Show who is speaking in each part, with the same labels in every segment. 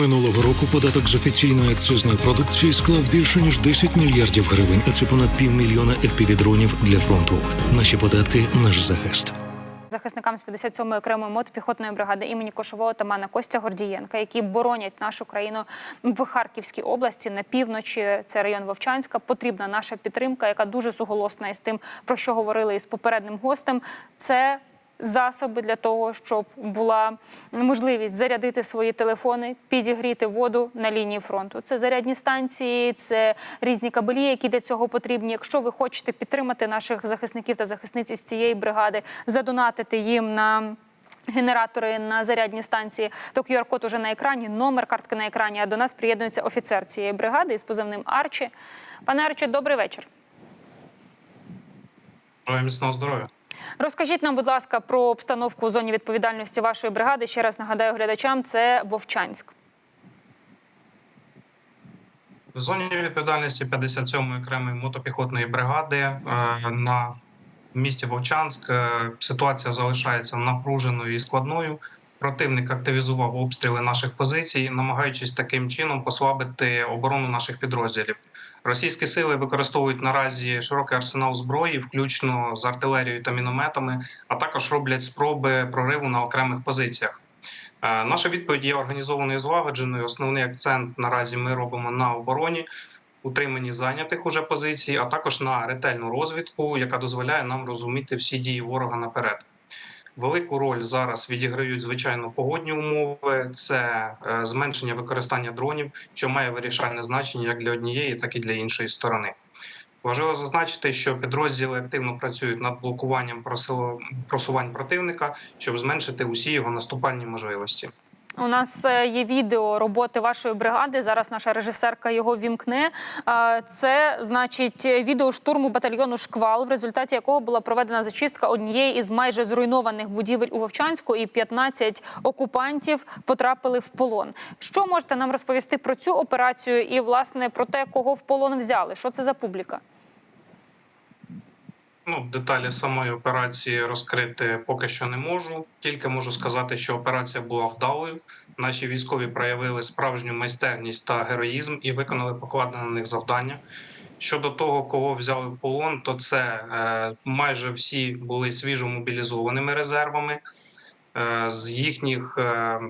Speaker 1: Минулого року податок з офіційної акцизної продукції склав більше ніж 10 мільярдів гривень, а це понад півмільйона FPV-дронів для фронту. Наші податки наш захист.
Speaker 2: захисникам з 57-ї окремої мотопіхотної бригади імені Кошового отамана Костя Гордієнка, які боронять нашу країну в Харківській області на півночі. Це район Вовчанська. Потрібна наша підтримка, яка дуже суголосна із тим, про що говорили із попередним гостем. Це засоби для того, щоб була можливість зарядити свої телефони, підігріти воду на лінії фронту. Це зарядні станції, це різні кабелі, які для цього потрібні. Якщо ви хочете підтримати наших захисників та захисниць із цієї бригади, задонатити їм на. Генератори на зарядні станції, то QR-код уже на екрані, номер картки на екрані. А до нас приєднується офіцер цієї бригади із позивним Арчі. Пане Арчі, добрий вечір.
Speaker 3: Міцного здоров'я.
Speaker 2: Розкажіть нам, будь ласка, про обстановку у зоні відповідальності вашої бригади. Ще раз нагадаю глядачам, це Вовчанськ.
Speaker 3: В зоні відповідальності 57-ї окремої мотопіхотної бригади е, на місті Вовчанськ е, ситуація залишається напруженою і складною. Противник активізував обстріли наших позицій, намагаючись таким чином послабити оборону наших підрозділів. Російські сили використовують наразі широкий арсенал зброї, включно з артилерією та мінометами, а також роблять спроби прориву на окремих позиціях. Е, Наша відповідь є організованою і злагодженою. Основний акцент наразі ми робимо на обороні, утриманні зайнятих уже позицій, а також на ретельну розвідку, яка дозволяє нам розуміти всі дії ворога наперед. Велику роль зараз відіграють звичайно погодні умови, це е, зменшення використання дронів, що має вирішальне значення як для однієї, так і для іншої сторони. Важливо зазначити, що підрозділи активно працюють над блокуванням просувань противника, щоб зменшити усі його наступальні можливості.
Speaker 2: У нас е, є відео роботи вашої бригади. Зараз наша режисерка його вімкне. Е, Це значить відео штурму батальйону Шквал, в результаті якого була проведена зачистка однієї із майже зруйнованих будівель у Вовчанську, і 15 окупантів потрапили в полон. Що можете нам розповісти про цю операцію і власне про те, кого в полон взяли? Що це за публіка?
Speaker 3: Ну, деталі самої операції розкрити поки що не можу. Тільки можу сказати, що операція була вдалою. Наші військові проявили справжню майстерність та героїзм і виконали покладене на них завдання. Щодо того, кого взяли в полон, то це е, майже всі були свіжо мобілізованими резервами. Е, з їхніх, е,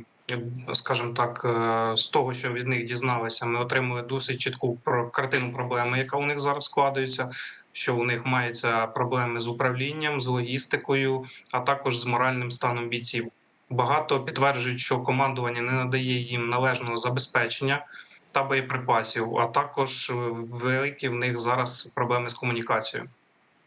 Speaker 3: скажімо так, е, з того, що від них дізналися, ми отримали досить чітку про картину проблеми, яка у них зараз складається що у них мається проблеми з управлінням, з логістикою, а також з моральним станом бійців. Багато підтверджують, що командування не надає їм належного забезпечення та боєприпасів, а також великі в них зараз проблеми з комунікацією.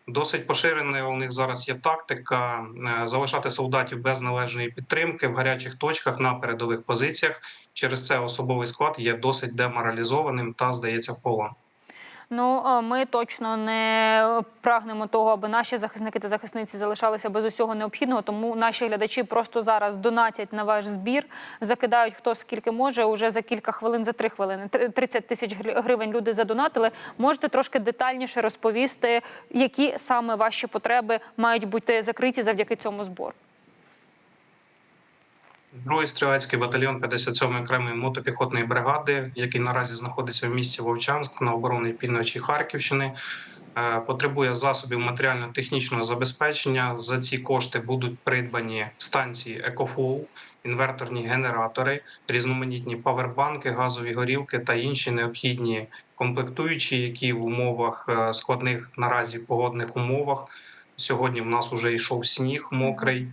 Speaker 3: Досить поширеною у них зараз є тактика е, залишати солдатів без належної підтримки в гарячих точках на передових позиціях. Через це особовий склад є досить деморалізованим та здається в полон.
Speaker 2: Ну ми точно не прагнемо того, аби наші захисники та захисниці залишалися без усього необхідного. Тому наші глядачі просто зараз донатять на ваш збір, закидають хто скільки може. Уже за кілька хвилин, за три хвилини. Три- 30 тисяч гривень люди задонатили. Можете трошки детальніше розповісти, які саме ваші потреби мають бути закриті завдяки цьому збору.
Speaker 3: Другий стрілецький батальйон 57-ї окремої мотопіхотної бригади, який наразі знаходиться в місті Вовчанськ на обороні півночі Харківщини, е, потребує засобів матеріально-технічного забезпечення. За ці кошти будуть придбані станції Екофлоу, інверторні генератори, різноманітні павербанки, газові горілки та інші необхідні комплектуючі, які в умовах е, складних наразі погодних умовах. Сьогодні в нас вже йшов сніг мокрий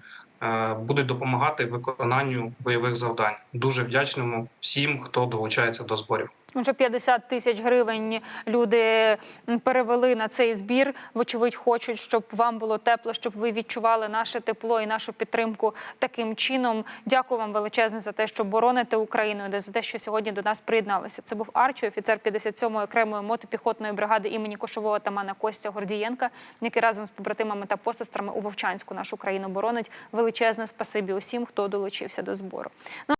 Speaker 3: будуть допомагати виконанню бойових завдань. Дуже вдячному всім, хто долучається до зборів.
Speaker 2: Вже 50 тисяч гривень люди перевели на цей збір. Вочевидь, хочуть, щоб вам було тепло, щоб ви відчували наше тепло і нашу підтримку таким чином. Дякую вам величезне за те, що бороните Україну, за те, що сьогодні до нас приєдналися. Це був Арчі, офіцер 57-ї окремої мотопіхотної бригади імені Кошового тамана Костя Гордієнка, який разом з побратимами та посестрами у Вовчанську нашу країну боронить. Величезне спасибі усім, хто долучився до збору. Ну,